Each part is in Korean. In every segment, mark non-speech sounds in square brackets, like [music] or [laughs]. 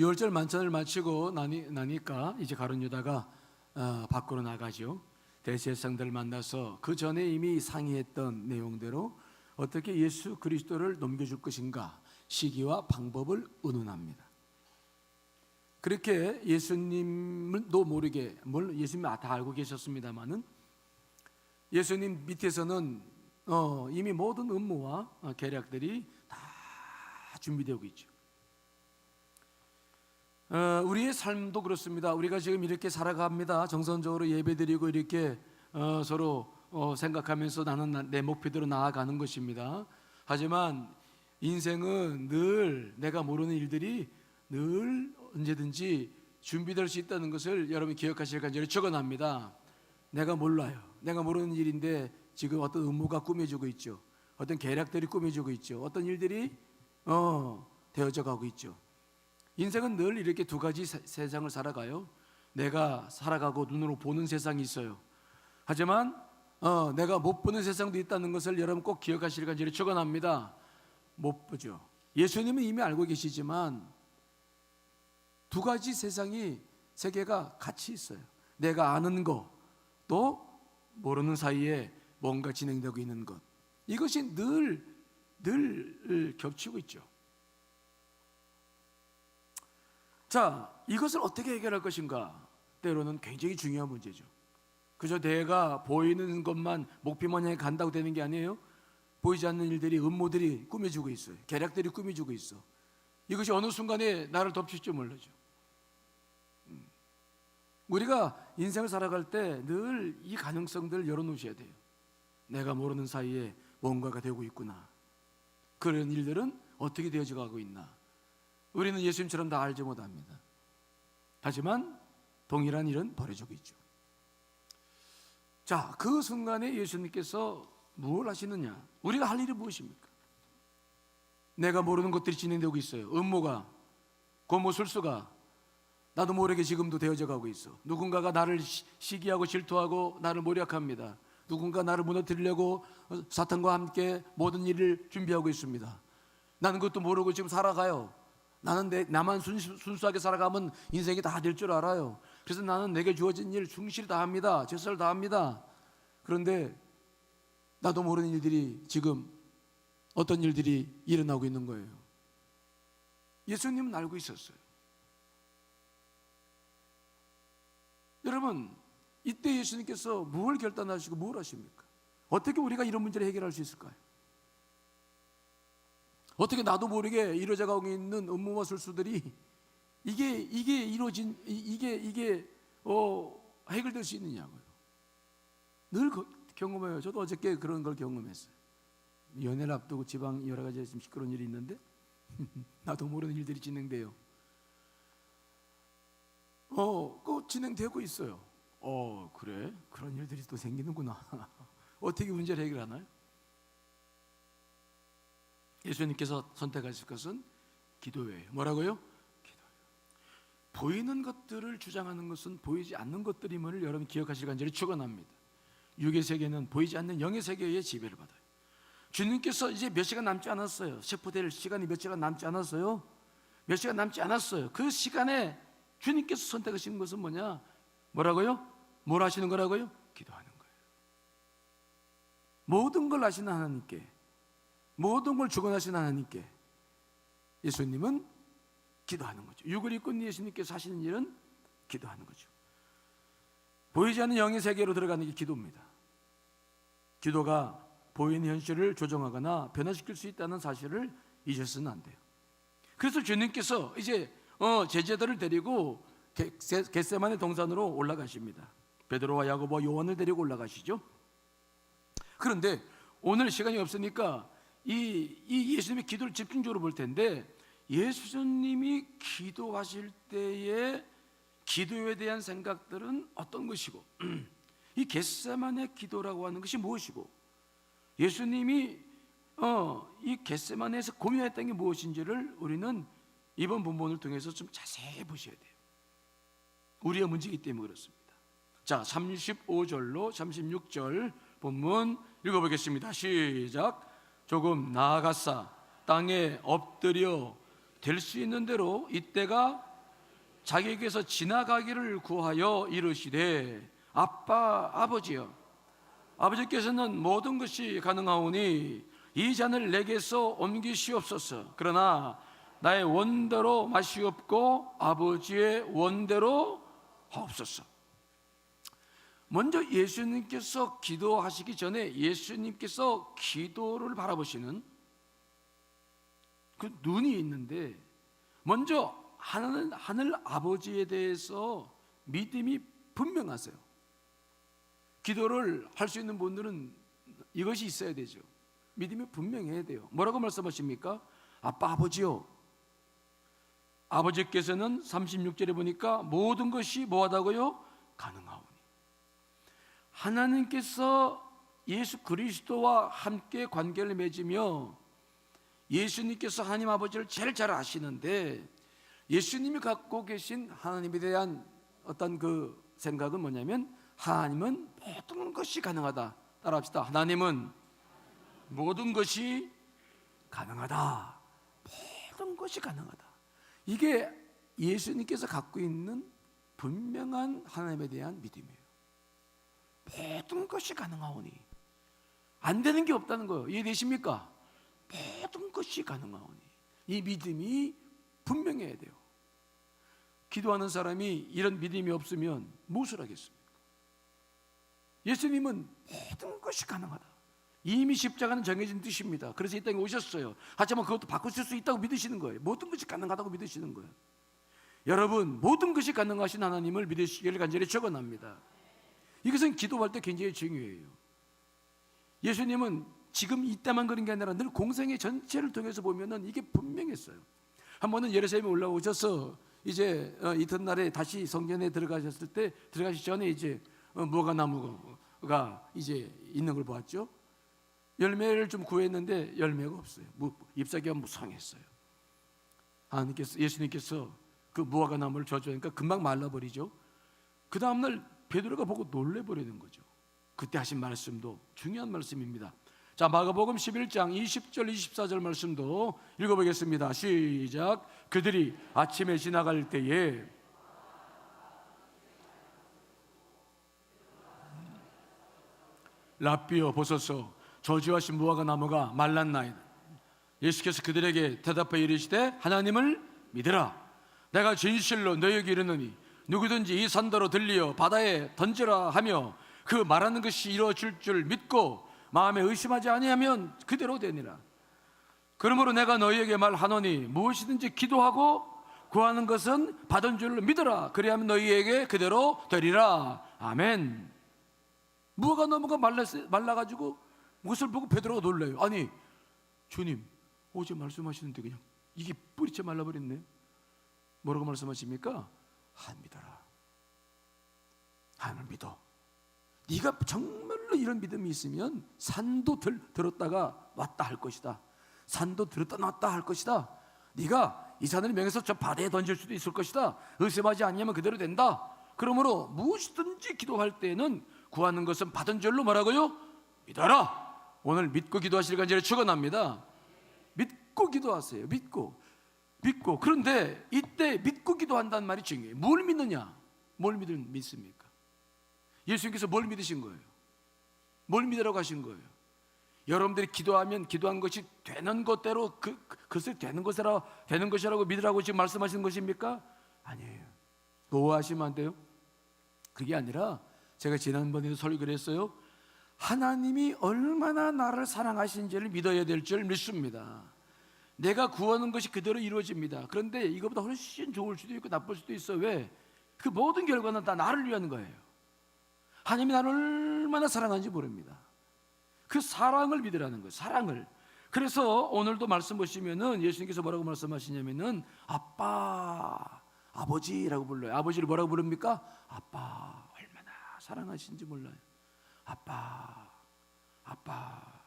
유월절 만찬을 마치고 나니, 나니까 이제 가론 유다가 어, 밖으로 나가죠. 대제사장들 만나서 그 전에 이미 상의했던 내용대로 어떻게 예수 그리스도를 넘겨줄 것인가 시기와 방법을 의논합니다. 그렇게 예수님도 모르게 뭘 예수님 다 알고 계셨습니다만은 예수님 밑에서는 어, 이미 모든 음모와 어, 계략들이 다 준비되고 있죠. 어, 우리의 삶도 그렇습니다. 우리가 지금 이렇게 살아갑니다. 정선적으로 예배드리고 이렇게 어, 서로 어, 생각하면서 나는 나- 내 목표대로 나아가는 것입니다. 하지만 인생은 늘 내가 모르는 일들이 늘 언제든지 준비될 수 있다는 것을 여러분 기억하실 간절히 적어납니다. 내가 몰라요. 내가 모르는 일인데 지금 어떤 음모가 꾸며지고 있죠. 어떤 계략들이 꾸며지고 있죠. 어떤 일들이 어, 되어져 가고 있죠. 인생은 늘 이렇게 두 가지 세- 세상을 살아가요. 내가 살아가고 눈으로 보는 세상이 있어요. 하지만 어, 내가 못 보는 세상도 있다는 것을 여러분 꼭 기억하실 간절히 축원합니다. 못 보죠. 예수님은 이미 알고 계시지만 두 가지 세상이 세계가 같이 있어요. 내가 아는 거, 또 모르는 사이에 뭔가 진행되고 있는 것. 이것이 늘, 늘 겹치고 있죠. 자, 이것을 어떻게 해결할 것인가? 때로는 굉장히 중요한 문제죠. 그저 내가 보이는 것만 목표만 향해 간다고 되는 게 아니에요. 보이지 않는 일들이 음모들이 꾸며지고 있어요. 계략들이 꾸며지고 있어. 이것이 어느 순간에 나를 덮칠지 몰라죠. 음. 우리가 인생을 살아갈 때 늘 이 가능성들을 열어놓으셔야 돼요. 내가 모르는 사이에 뭔가가 되고 있구나. 그런 일들은 어떻게 되어져 가고 있나. 우리는 예수님처럼 다 알지 못합니다. 하지만 동일한 일은 벌어지고 있죠. 자, 그 순간에 예수님께서 무엇을 하시느냐? 우리가 할 일이 무엇입니까? 내가 모르는 것들이 진행되고 있어요. 음모가, 고모 술수가 나도 모르게 지금도 되어져 가고 있어. 누군가가 나를 시- 시기하고 질투하고 나를 모략합니다. 누군가 나를 무너뜨리려고 어, 사탄과 함께 모든 일을 준비하고 있습니다. 나는 그것도 모르고 지금 살아가요. 나는 내, 나만 순, 순수하게 살아가면 인생이 다 될 줄 알아요. 그래서 나는 내게 주어진 일 충실히 다 합니다. 최선을 다 합니다. 그런데 나도 모르는 일들이 지금 어떤 일들이 일어나고 있는 거예요. 예수님은 알고 있었어요. 여러분, 이때 예수님께서 무엇을 결단하시고 무엇을 하십니까? 어떻게 우리가 이런 문제를 해결할 수 있을까요? 어떻게 나도 모르게 이루어져 가고 있는 음모와 술수들이 이게 이게 이루어진 이- 이게 이게 어 해결될 수 있느냐고요. 늘 거- 경험해요. 저도 어저께 그런 걸 경험했어요. 연애를 앞두고 지방 여러 가지 좀 시끄러운 일이 있는데 [laughs] 나도 모르는 일들이 진행돼요. 어, 그 진행되고 있어요. 어, 그래? 그런 일들이 또 생기는구나. [laughs] 어떻게 문제를 해결하나요? 예수님께서 선택하실 것은 기도예요. 뭐라고요? 기도예요. 보이는 것들을 주장하는 것은 보이지 않는 것들임을 여러분 기억하실 간절히 축원합니다. 육의 세계는 보이지 않는 영의 세계의 지배를 받아요. 주님께서 이제 몇 시간 남지 않았어요. 세포될 시간이 몇 시간 남지 않았어요. 몇 시간 남지 않았어요. 그 시간에 주님께서 선택하신 것은 뭐냐? 뭐라고요? 뭘 하시는 거라고요? 기도하는 거예요. 모든 걸 아시는 하나님께, 모든 걸 주관하시는 하나님께 예수님은 기도하는 거죠. 육을 입고 있는 예수님께서 하시는 일은 기도하는 거죠. 보이지 않는 영의 세계로 들어가는 게 기도입니다. 기도가 보이는 현실을 조정하거나 변화시킬 수 있다는 사실을 잊어서는 안 돼요. 그래서 주님께서 이제 어, 제자들을 데리고 겟- 겟세만의 동산으로 올라가십니다. 베드로와 야고보, 요한을 데리고 올라가시죠. 그런데 오늘 시간이 없으니까 이, 이 예수님의 기도를 집중적으로 볼 텐데 예수님이 기도하실 때의 기도에 대한 생각들은 어떤 것이고 [clears throat] 이 겟세만의 기도라고 하는 것이 무엇이고 예수님이 어, 이 겟세만에서 고민했던 게 무엇인지를 우리는 이번 본문을 통해서 좀 자세히 보셔야 돼요. 우리의 문제이기 때문에 그렇습니다. 자, 35절로 36절 본문 읽어보겠습니다. 시작. 조금 나아가사 땅에 엎드려 될 수 있는 대로 이때가 자기에게서 지나가기를 구하여 이르시되 아빠 아버지여 아버지께서는 모든 것이 가능하오니 이 잔을 내게서 옮기시옵소서. 그러나 나의 원대로 마시옵고 아버지의 원대로 하옵소서 먼저 예수님께서 기도하시기 전에 예수님께서 기도를 바라보시는 그 눈이 있는데 먼저 하나는 하늘 아버지에 대해서 믿음이 분명하세요. 기도를 할 수 있는 분들은 이것이 있어야 되죠. 믿음이 분명해야 돼요. 뭐라고 말씀하십니까? 아빠 아버지요. 아버지께서는 36절에 보니까 모든 것이 뭐하다고요? 가능하오니. 하나님께서 예수 그리스도와 함께 관계를 맺으며 예수님께서 하나님 아버지를 제일 잘 아시는데 예수님이 갖고 계신 하나님에 대한 어떤 그 생각은 뭐냐면 하나님은 모든 것이 가능하다. 따라합시다. 하나님은 모든 것이 가능하다. 모든 것이 가능하다. 이게 예수님께서 갖고 있는 분명한 하나님에 대한 믿음이에요. 모든 것이 가능하오니 안 되는 게 없다는 거예요. 이해되십니까? 모든 것이 가능하오니 이 믿음이 분명해야 돼요. 기도하는 사람이 이런 믿음이 없으면 무엇을 하겠습니까? 예수님은 모든 것이 가능하다. 이미 십자가는 정해진 뜻입니다. 그래서 이 땅에 오셨어요. 하지만 그것도 바꾸실 수 있다고 믿으시는 거예요. 모든 것이 가능하다고 믿으시는 거예요. 여러분 모든 것이 가능하신 하나님을 믿으시기를 간절히 축원합니다. 이것은 기도할 때 굉장히 중요해요. 예수님은 지금 이때만 그런 게 아니라 늘 공생의 전체를 통해서 보면은 이게 분명했어요. 한 번은 예루살렘에 올라오셔서 이제 어, 이튿날에 다시 성전에 들어가셨을 때 들어가시 전에 이제 어, 무화과 나무가 이제 있는 걸 보았죠. 열매를 좀 구했는데 열매가 없어요. 무- 잎사귀가 무성했어요. 하나님께서 예수님께서 그 무화과 나무를 저주하니까 금방 말라버리죠. 그 다음날 베드로가 보고 놀래 버리는 거죠. 그때 하신 말씀도 중요한 말씀입니다. 자 마가복음 11장 20절 24절 말씀도 읽어 보겠습니다. 시작. 그들이 아침에 지나갈 때에 라비어 보소서 저주하신 무화과 나무가 말랐나이다. 예수께서 그들에게 대답하여 이르시되 하나님을 믿으라. 내가 진실로 너희에게 이르노니 누구든지 이 산더로 들리어 바다에 던지라 하며 그 말하는 것이 이루어질 줄 믿고 마음에 의심하지 아니하면 그대로 되니라. 그러므로 내가 너희에게 말하노니 무엇이든지 기도하고 구하는 것은 받은 줄로 믿어라. 그리하면 너희에게 그대로 되리라. 아멘. 무화과 나무가 말랐, 말라가지고 그것을 보고 베드로가 놀래요. 아니 주님 어제 말씀하시는데 그냥 이게 뿌리째 말라버렸네. 뭐라고 말씀하십니까? 한 믿어라. 하나님을 믿어. 네가 정말로 이런 믿음이 있으면 산도 들, 들었다가 왔다 할 것이다. 산도 들었다 놨다 할 것이다. 네가 이 산을 명해서 저 바다에 던질 수도 있을 것이다. 의심하지 않으면 그대로 된다. 그러므로 무엇이든지 기도할 때는 구하는 것은 받은 줄로 뭐라고요? 믿어라. 오늘 믿고 기도하실 간절히 축원합니다. 믿고 기도하세요. 믿고 믿고 그런데 이때 믿고 기도한다는 말이 중요해요. 뭘 믿느냐? 뭘 믿은 믿습니까? 예수님께서 뭘 믿으신 거예요? 뭘 믿으라고 하신 거예요? 여러분들이 기도하면 기도한 것이 되는 것대로 그 그것을 되는 것이라 되는 것이라고 믿으라고 지금 말씀하시는 것입니까? 아니에요. 노하시면 안 돼요. 그게 아니라 제가 지난번에도 설교를 했어요. 하나님이 얼마나 나를 사랑하신지를 믿어야 될 줄 믿습니다. 내가 구하는 것이 그대로 이루어집니다. 그런데 이것보다 훨씬 좋을 수도 있고 나쁠 수도 있어. 왜? 그 모든 결과는 다 나를 위한 거예요. 하나님이 나를 얼마나 사랑하는지 모릅니다. 그 사랑을 믿으라는 거예요. 사랑을. 그래서 오늘도 말씀 보시면은 예수님께서 뭐라고 말씀하시냐면은 아빠, 아버지라고 불러요. 아버지를 뭐라고 부릅니까? 아빠. 얼마나 사랑하신지 몰라요. 아빠, 아빠.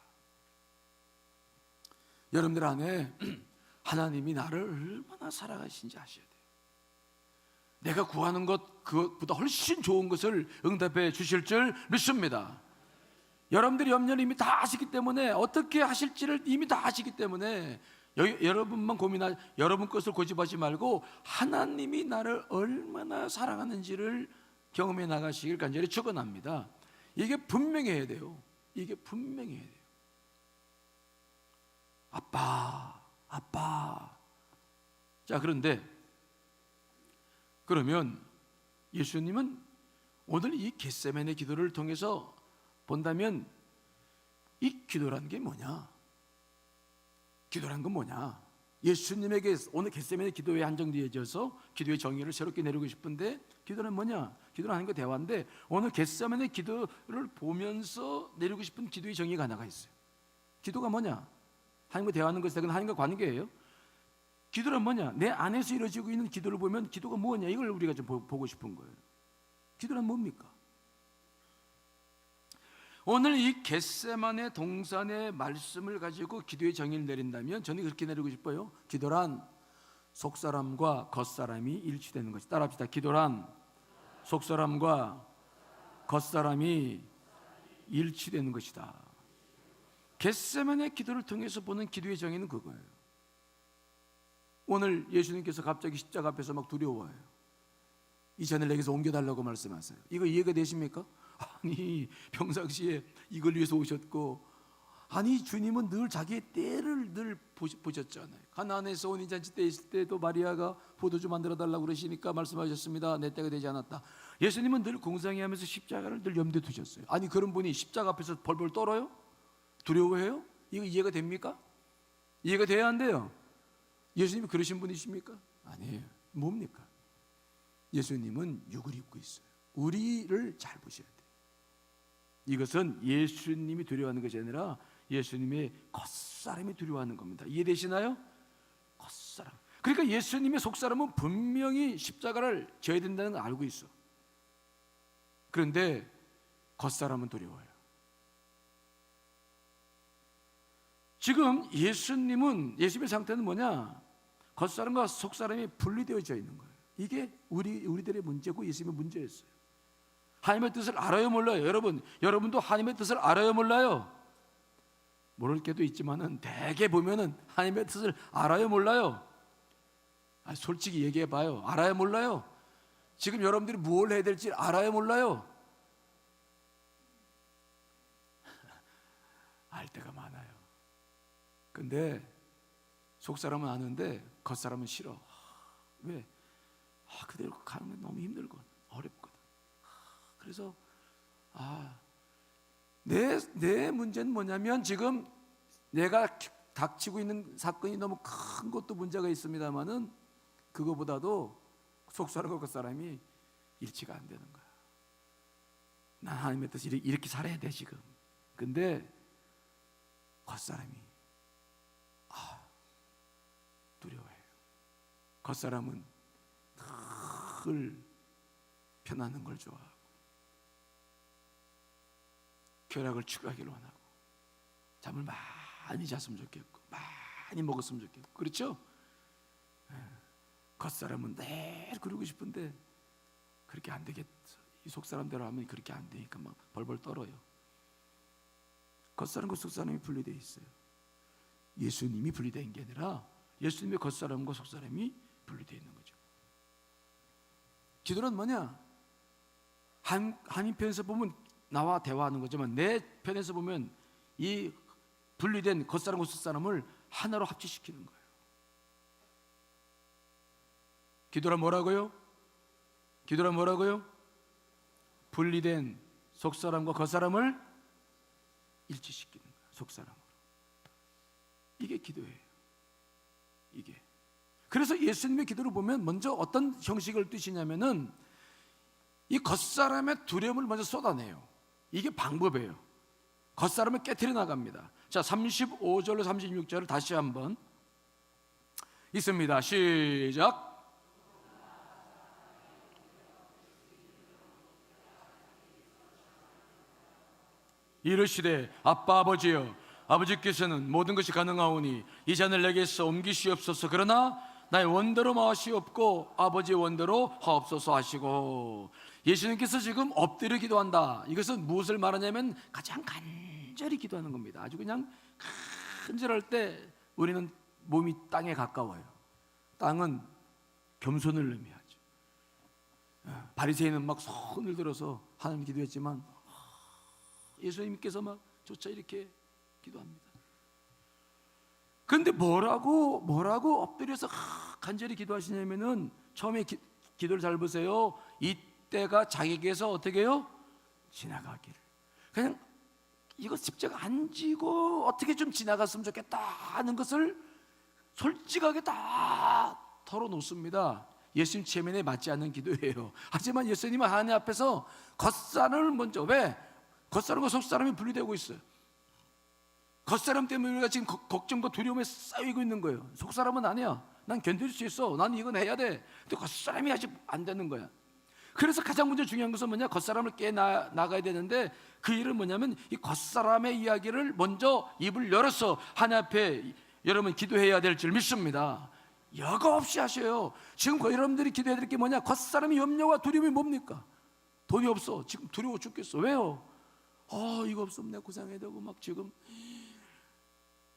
여러분들 안에 [clears throat] 하나님이 나를 얼마나 사랑하신지 아셔야 돼요. 내가 구하는 것 그것보다 훨씬 좋은 것을 응답해 주실 줄 믿습니다. 여러분들이 염려를 이미 다 아시기 때문에 어떻게 하실지를 이미 다 아시기 때문에 여, 여러분만 고민하 여러분 것을 고집하지 말고 하나님이 나를 얼마나 사랑하는지를 경험해 나가시길 간절히 축원합니다. 이게 분명해야 돼요. 이게 분명해야 돼요. 아빠, 아빠. 자, 그런데 그러면 예수님은 오늘 이 겟세만의 기도를 통해서 본다면 이 기도라는 게 뭐냐? 기도란 건 뭐냐? 예수님에게 오늘 겟세만의 기도에 한정되어져서 기도의 정의를 새롭게 내리고 싶은데 기도는 뭐냐? 기도는 하나님과 대화인데 오늘 겟세만의 기도를 보면서 내리고 싶은 기도의 정의가 하나가 있어요. 기도가 뭐냐? 하나님과 대화하는 것이 그건 하나님과 관계예요. 기도는 뭐냐? 내 안에서 이루어지고 있는 기도를 보면 기도가 뭐냐? 이걸 우리가 좀 보- 보고 싶은 거예요. 기도는 뭡니까? 오늘 이 겟세만의 동산의 말씀을 가지고 기도의 정의를 내린다면 저는 그렇게 내리고 싶어요. 기도란 속사람과 겉사람이 일치되는 것이 따라 합시다. 기도란 속사람과 겉사람이 일치되는 것이다. 겟세만의 기도를 통해서 보는 기도의 정의는 그거예요. 오늘 예수님께서 갑자기 십자가 앞에서 막 두려워해요. 이 잔을 내게서 옮겨달라고 말씀하세요. 이거 이해가 되십니까? 아니 평상시에 이걸 위해서 오셨고 아니 주님은 늘 자기의 때를 늘 보셨잖아요. 가나안에서 온 인잔치 때 있을 때도 마리아가 포도주 만들어 달라고 그러시니까 말씀하셨습니다. 내 때가 되지 않았다. 예수님은 늘 공상해 하면서 십자가를 늘 염두에 두셨어요. 아니 그런 분이 십자가 앞에서 벌벌 떨어요? 두려워해요? 이거 이해가 됩니까? 이해가 돼야 안 돼요. 예수님이 그러신 분이십니까? 아니에요. 뭡니까? 예수님은 육을 입고 있어요. 우리를 잘 보셔야 돼요. 이것은 예수님이 두려워하는 것이 아니라 예수님의 겉사람이 두려워하는 겁니다. 이해되시나요? 겉사람. 그러니까 예수님의 속사람은 분명히 십자가를 져야 된다는 걸 알고 있어. 그런데 겉사람은 두려워요. 지금 예수님은 예수님의 상태는 뭐냐? 겉사람과 속사람이 분리되어져 있는 거예요. 이게 우리 우리들의 문제고 예수님의 문제였어요. 하나님의 뜻을 알아요 몰라요? 여러분, 여러분도 하나님의 뜻을 알아요 몰라요? 모를 때도 있지만은 대개 보면은 하나님의 뜻을 알아요 몰라요? 아, 솔직히 얘기해 봐요. 알아요 몰라요? 지금 여러분들이 무엇을 해야 될지 알아요 몰라요? [laughs] 알 때가. 근데 속 사람은 아는데 겉 사람은 싫어. 왜? 아, 그대로 가는 건 너무 힘들고 어렵거든. 그래서 아, 내, 내 문제는 뭐냐면 지금 내가 닥치고 있는 사건이 너무 큰 것도 문제가 있습니다만은 그거보다도 속 사람과 겉 사람이 일치가 안 되는 거야. 난 하나님의 뜻이 이렇게- 살아야 돼 지금. 근데 겉 사람이 아 두려워해요. 겉 사람은 늘 편안한 걸 좋아하고 쾌락을 추구하기를 원하고 잠을 많이 잤으면 좋겠고 많이 먹었으면 좋겠고 그렇죠? 예. 겉사람은 늘 그러고 싶은데 그렇게 안 되겠어. 이 속사람대로 하면 그렇게 안 되니까 막 벌벌 떨어요. 겉사람과 속사람이 분리되어 있어요. 예수님이 분리된 게 아니라 예수님의 겉사람과 속사람이 분리되어 있는 거죠. 기도는 뭐냐? 한, 한인 편에서 보면 나와 대화하는 거지만 내 편에서 보면 이 분리된 겉사람과 속사람을 하나로 합치시키는 거예요. 기도란 뭐라고요? 기도란 뭐라고요? 분리된 속사람과 겉사람을 일치시키는 거예요. 속사람으로. 이게 기도예요. 이게. 그래서 예수님의 기도를 보면 먼저 어떤 형식을 뜻이냐면은 이 겉사람의 두려움을 먼저 쏟아내요. 이게 방법이에요. 겉사람을 깨트려 나갑니다. 자, 35절로 36절을 다시 한번 있습니다. 시작. 이르시되 아빠 아버지여 아버지께서는 모든 것이 가능하오니 이 잔을 내게서 옮기시옵소서 그러나 나의 원대로 마시옵고 아버지의 원대로 하옵소서 하시고 예수님께서 지금 엎드려 기도한다 이것은 무엇을 말하냐면 가장 간절히 기도하는 겁니다 아주 그냥 간절할 때 우리는 몸이 땅에 가까워요. 땅은 겸손을 의미하죠. 어, 바리새인은 막 손을 들어서 하나님 기도했지만 예수님께서 막 조차 이렇게 기도합니다. 근데 뭐라고 뭐라고 엎드려서 하, 간절히 기도하시냐면은 처음에 기, 기도를 잘 보세요. 이때가 자기에게서 어떻게 해요? 지나가기를. 그냥 이거 십자가 안 지고 어떻게 좀 지나갔으면 좋겠다 하는 것을 솔직하게 다 털어놓습니다. 예수님 체면에 맞지 않는 기도예요. [laughs] 하지만 예수님은 하나님 앞에서 겉사람을 먼저 왜 겉사람과 속사람이 분리되고 있어요. 겉사람 때문에 우리가 지금 거- 걱정과 두려움에 쌓이고 있는 거예요. 속사람은 아니야. 난 견딜 수 있어. 난 이건 해야 돼. 근데 겉사람이 아직 안 되는 거야. 그래서 가장 먼저 중요한 것은 뭐냐? 겉사람을 깨 나, 나가야 되는데 그 일은 뭐냐면 이 겉사람의 이야기를 먼저 입을 열어서 하나님 앞에 여러분 기도해야 될 줄 믿습니다. 여과 없이 하셔요. 지금 거- 여러분들이 기도해야 될 게 뭐냐? 겉사람의 염려와 두려움이 뭡니까? 돈이 없어. 지금 두려워 죽겠어. 왜요? 아 이거 없으면 내가 고생해야 되고 막 지금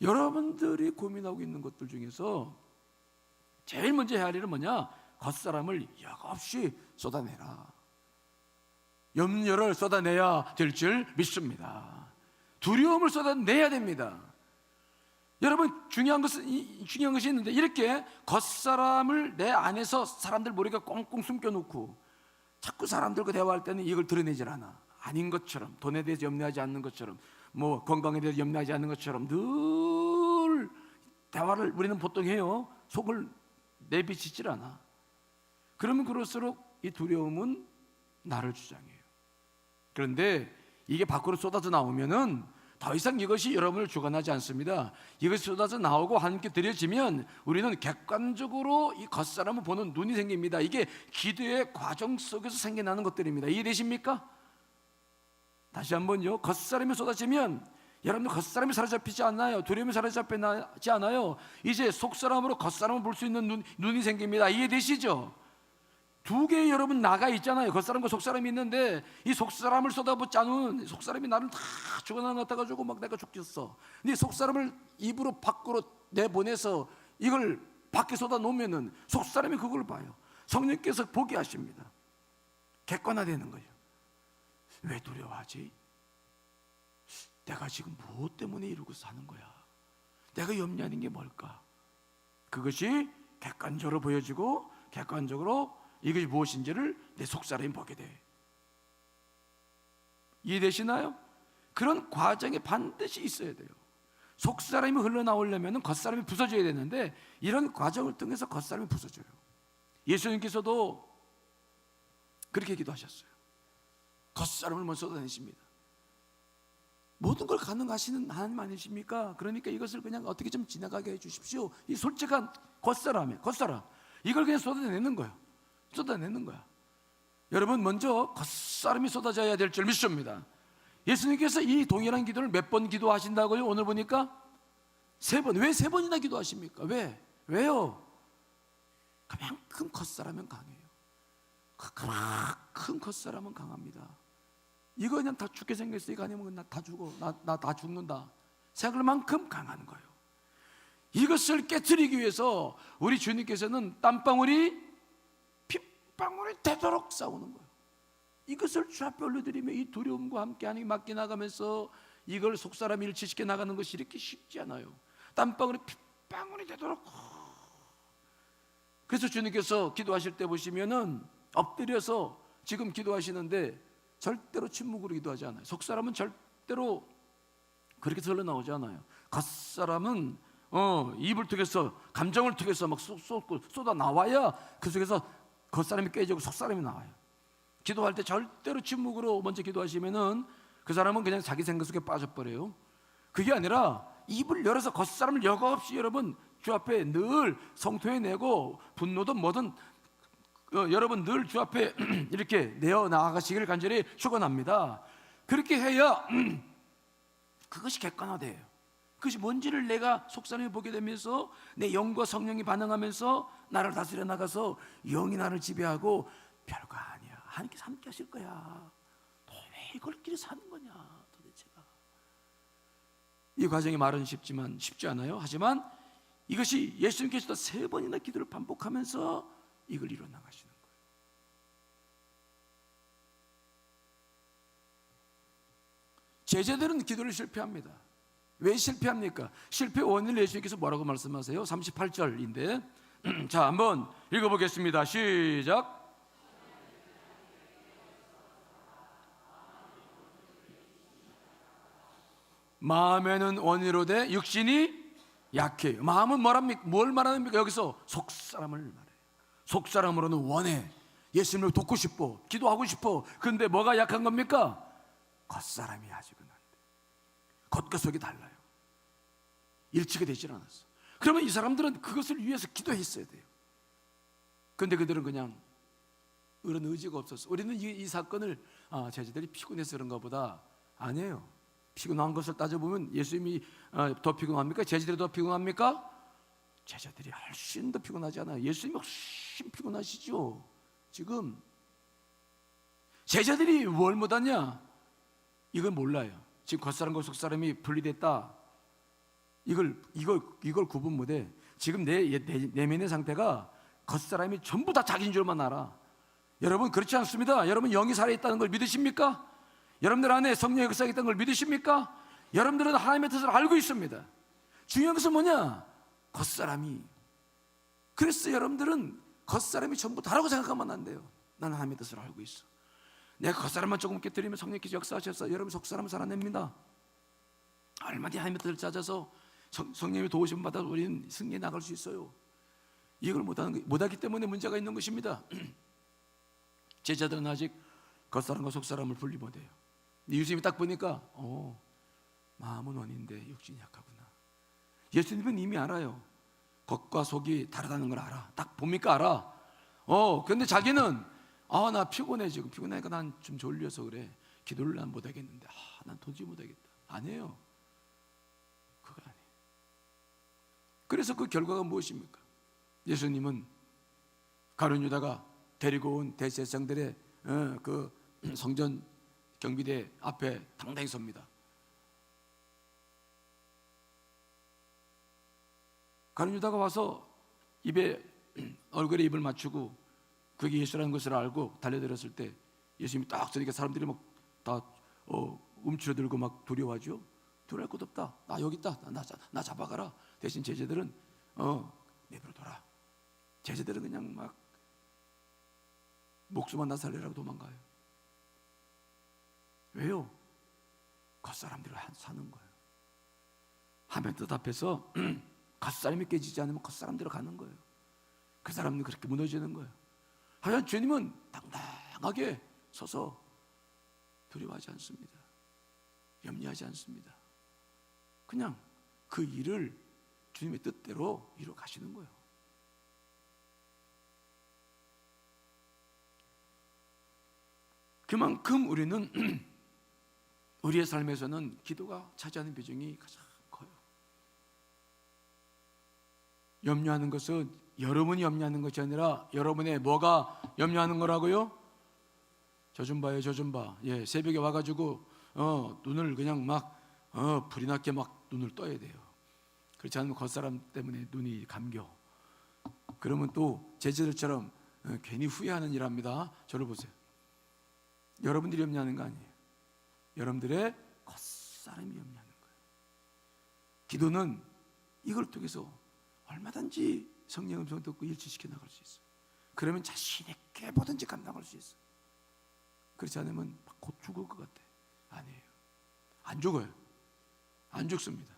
여러분들이 고민하고 있는 것들 중에서 제일 먼저 해야 할 일은 뭐냐? 겉사람을 여과 없이 쏟아내라. 염려를 쏟아내야 될 줄 믿습니다. 두려움을 쏟아내야 됩니다. 여러분 중요한 것은 이- 중요한 것이 있는데 이렇게 겉사람을 내 안에서 사람들 모르게 꽁꽁 숨겨놓고 자꾸 사람들과 대화할 때는 이걸 드러내질 않아. 아닌 것처럼 돈에 대해서 염려하지 않는 것처럼 뭐 건강에 대해서 염려하지 않는 것처럼 늘 대화를 우리는 보통 해요. 속을 내비치질 않아. 그러면 그럴수록 이 두려움은 나를 주장해요. 그런데 이게 밖으로 쏟아져 나오면은 더 이상 이것이 여러분을 주관하지 않습니다. 이것이 쏟아져 나오고 하나님께 드려지면 우리는 객관적으로 이 겉사람을 보는 눈이 생깁니다. 이게 기도의 과정 속에서 생겨나는 것들입니다. 이해되십니까? 다시 한번요. 겉사람이 쏟아지면 여러분들 겉사람이 사로잡히지 않나요? 두려움이 사로잡히지 않아요. 이제 속사람으로 겉사람을 볼 수 있는 눈, 눈이 생깁니다. 이해되시죠? 두 개의 여러분 나가 있잖아요. 겉사람과 속사람이 있는데 이 속사람을 쏟아붓지 않은 속사람이 나를 다 죽어나 갖다 가지고 막 내가 죽겠어. 근데 속사람을 입으로 밖으로 내보내서 이걸 밖에 쏟아 놓으면은 속사람이 그걸 봐요. 성령께서 보게 하십니다. 객관화되는 거예요. 왜 두려워하지? 내가 지금 무엇 때문에 이러고 사는 거야? 내가 염려하는 게 뭘까? 그것이 객관적으로 보여지고 객관적으로 이것이 무엇인지를 내 속사람이 보게 돼. 이해되시나요? 그런 과정이 반드시 있어야 돼요. 속사람이 흘러나오려면 겉사람이 부서져야 되는데 이런 과정을 통해서 겉사람이 부서져요. 예수님께서도 그렇게 기도하셨어요. 겉사람을 먼저 쏟아내십니다. 모든 걸 가능하시는 하나님 아니십니까? 그러니까 이것을 그냥 어떻게 좀 지나가게 해 주십시오. 이 솔직한 겉사람에 겉사람 이걸 그냥 쏟아내는 거예요. 쏟아내는 거야. 여러분 먼저 겉사람이 쏟아져야 될 줄 믿습니다. 예수님께서 이 동일한 기도를 몇 번 기도하신다고요? 오늘 보니까 세 번. 왜 세 번이나 기도하십니까? 왜? 왜요? 그만큼 겉사람은 강해요. 그- 그만큼 겉사람은 강합니다. 이거 그냥 다 죽게 생겼어. 이거 아니면 나다 죽어. 나 나 다 죽는다. 생각할 만큼 강한 거예요. 이것을 깨뜨리기 위해서 우리 주님께서는 땀방울이 핏방울이 되도록 싸우는 거예요. 이것을 주 앞에 올려드리면 이 두려움과 함께 하나님이 맡겨 나가면서 이걸 속사람 일치시켜 나가는 것이 이렇게 쉽지 않아요. 땀방울이 핏방울이 되도록 그래서 주님께서 기도하실 때 보시면은 엎드려서 지금 기도하시는데 절대로 침묵으로 기도하지 않아요. 속 사람은 절대로 그렇게 흘러 나오지 않아요. 겉 사람은 어, 입을 통해서 감정을 통해서 막 쏟, 쏟고 쏟아 나와야 그 속에서 겉 사람이 깨지고 속 사람이 나와요. 기도할 때 절대로 침묵으로 먼저 기도하시면은 그 사람은 그냥 자기 생각 속에 빠져버려요. 그게 아니라 입을 열어서 겉 사람을 여과 없이 여러분 주 앞에 늘 성토해 내고 분노든 뭐든 어, 여러분 늘 주 앞에 [clears throat] 이렇게 내어 나가시기를 간절히 축원합니다. 그렇게 해야 [clears throat] 그것이 객관화돼요. 그것이 뭔지를 내가 속사람이 보게 되면서 내 영과 성령이 반응하면서 나를 다스려 나가서 영이 나를 지배하고 별거 아니야. 하나님께서 함께 하실 거야. 너왜 이걸끼리 사는 거냐 도대체가. 이 과정이 말은 쉽지만 쉽지 않아요. 하지만 이것이 예수님께서도 세 번이나 기도를 반복하면서 이걸 이뤄 나가시는 거예요. 제자들은 기도를 실패합니다. 왜 실패합니까? 실패 원인을 예수님께서 뭐라고 말씀하세요? 38절인데 [clears throat] 자 한번 읽어보겠습니다. 시작. 마음에는 원이로되 육신이 약해요. 마음은 뭐랍니까? 뭘 말합니까? 여기서 속 사람을. 속 사람으로는 원해. 예수님을 돕고 싶어. 기도하고 싶어. 그런데 뭐가 약한 겁니까? 겉사람이 아직은 안 돼. 겉과 속이 달라요. 일치가 되질 않았어. 그러면 이 사람들은 그것을 위해서 기도했어야 돼요. 그런데 그들은 그냥 그런 의지가 없었어. 우리는 이, 이 사건을 아, 제자들이 피곤해서 그런가 보다 아니에요. 피곤한 것을 따져보면 예수님이 어, 더 피곤합니까? 제자들이 더 피곤합니까? 제자들이 훨씬 더 피곤하지 않아요. 예수님이 훨씬 피곤하시죠. 지금 제자들이 뭘 못하냐? 이걸 몰라요. 지금 겉사람과 속사람이 분리됐다. 이걸 이걸 이걸 구분 못해. 지금 내, 내 내면의 상태가 겉사람이 전부 다 자기인 줄만 알아. 여러분 그렇지 않습니다. 여러분 영이 살아 있다는 걸 믿으십니까? 여러분들 안에 성령의 역사가 있다는 걸 믿으십니까? 여러분들은 하나님의 뜻을 알고 있습니다. 중요한 것은 뭐냐? 겉사람이. 그래서 여러분들은 겉사람이 전부 다라고 생각하면 안 돼요. 나는 하나님의 뜻을 알고 있어. 내가 겉사람만 조금 깨뜨리면 성령께서 역사하셔서 여러분 속사람을 살아냅니다. 얼마든지 하나님의 뜻을 찾아서 성, 성령의 도우심 받아 우리는 승리해 나갈 수 있어요. 이걸 못하는 거- 못하기 때문에 문제가 있는 것입니다. [clears throat] 제자들은 아직 겉사람과 속사람을 분리 못해요. 예수님이 딱 보니까 어 마음은 원인데 육신이 약하구나. 예수님은 이미 알아요. 겉과 속이 다르다는 걸 알아. 딱 봅니까 알아. 어 근데 자기는 아 나 피곤해 지금 피곤하니까 난 좀 졸려서 그래. 기도를 난 못 하겠는데 아 난 도저히 못 하겠다. 아니에요. 그거 아니에요. 그래서 그 결과가 무엇입니까? 예수님은 가룟 유다가 데리고 온 대제사장들의 어, 그 [clears throat] 성전 경비대 앞에 당당히 섭니다. 가룟 유다가 와서 입에 얼굴에 입을 맞추고 그게 예수라는 것을 알고 달려들었을 때 예수님이 딱 저니까 사람들이 막다 어, 움츠러들고 막 두려워하죠. 두려울 것 없다. 나 여기 있다. 나, 나, 나 잡아가라. 대신 제자들은 어 내버려둬라. 제자들은 그냥 막 목숨 하나 살리라고 도망가요. 왜요? 겉사람들을 한- 사는 거예요. 하면 뜻 앞에서 겉사람이 깨지지 않으면 겉사람대로 가는 거예요. 그 사람은 그렇게 무너지는 거예요. 하지만 주님은 당당하게 서서 두려워하지 않습니다. 염려하지 않습니다. 그냥 그 일을 주님의 뜻대로 이루어 가시는 거예요. 그만큼 우리는 [clears throat] 우리의 삶에서는 기도가 차지하는 비중이 가장 커요. 염려하는 것은 여러분이 염려하는 것이 아니라 여러분의 뭐가 염려하는 거라고요? 저 좀 봐요, 저 좀 봐. 예, 새벽에 와가지고 어, 눈을 그냥 막 어, 불이 났게 막 눈을 떠야 돼요. 그렇지 않으면 겉사람 때문에 눈이 감겨. 그러면 또 제자들처럼 어, 괜히 후회하는 일합니다. 저를 보세요. 여러분들이 염려하는 거 아니에요. 여러분들의 겉사람이 염려하는 거예요. 기도는 이걸 통해서 얼마든지 성령 음성 듣고 일치시켜 나갈 수 있어요. 그러면 자신 있게 뭐든지 감당할 수 있어요. 그렇지 않으면 막곧 죽을 것 같아. 아니에요. 안 죽어요. 안 죽습니다.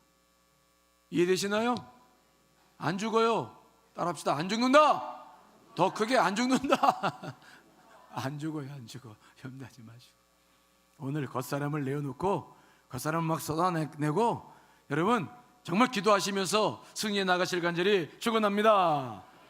이해되시나요? 안 죽어요. 따라합시다. 안 죽는다. 더 크게 안 죽는다. [laughs] 안 죽어요, 안 죽어. 염려하지 마시고. 오늘 겉사람을 내어놓고 겉사람 막 쏟아내고 여러분 정말 기도하시면서 승리해 나가실 간절히 축원합니다.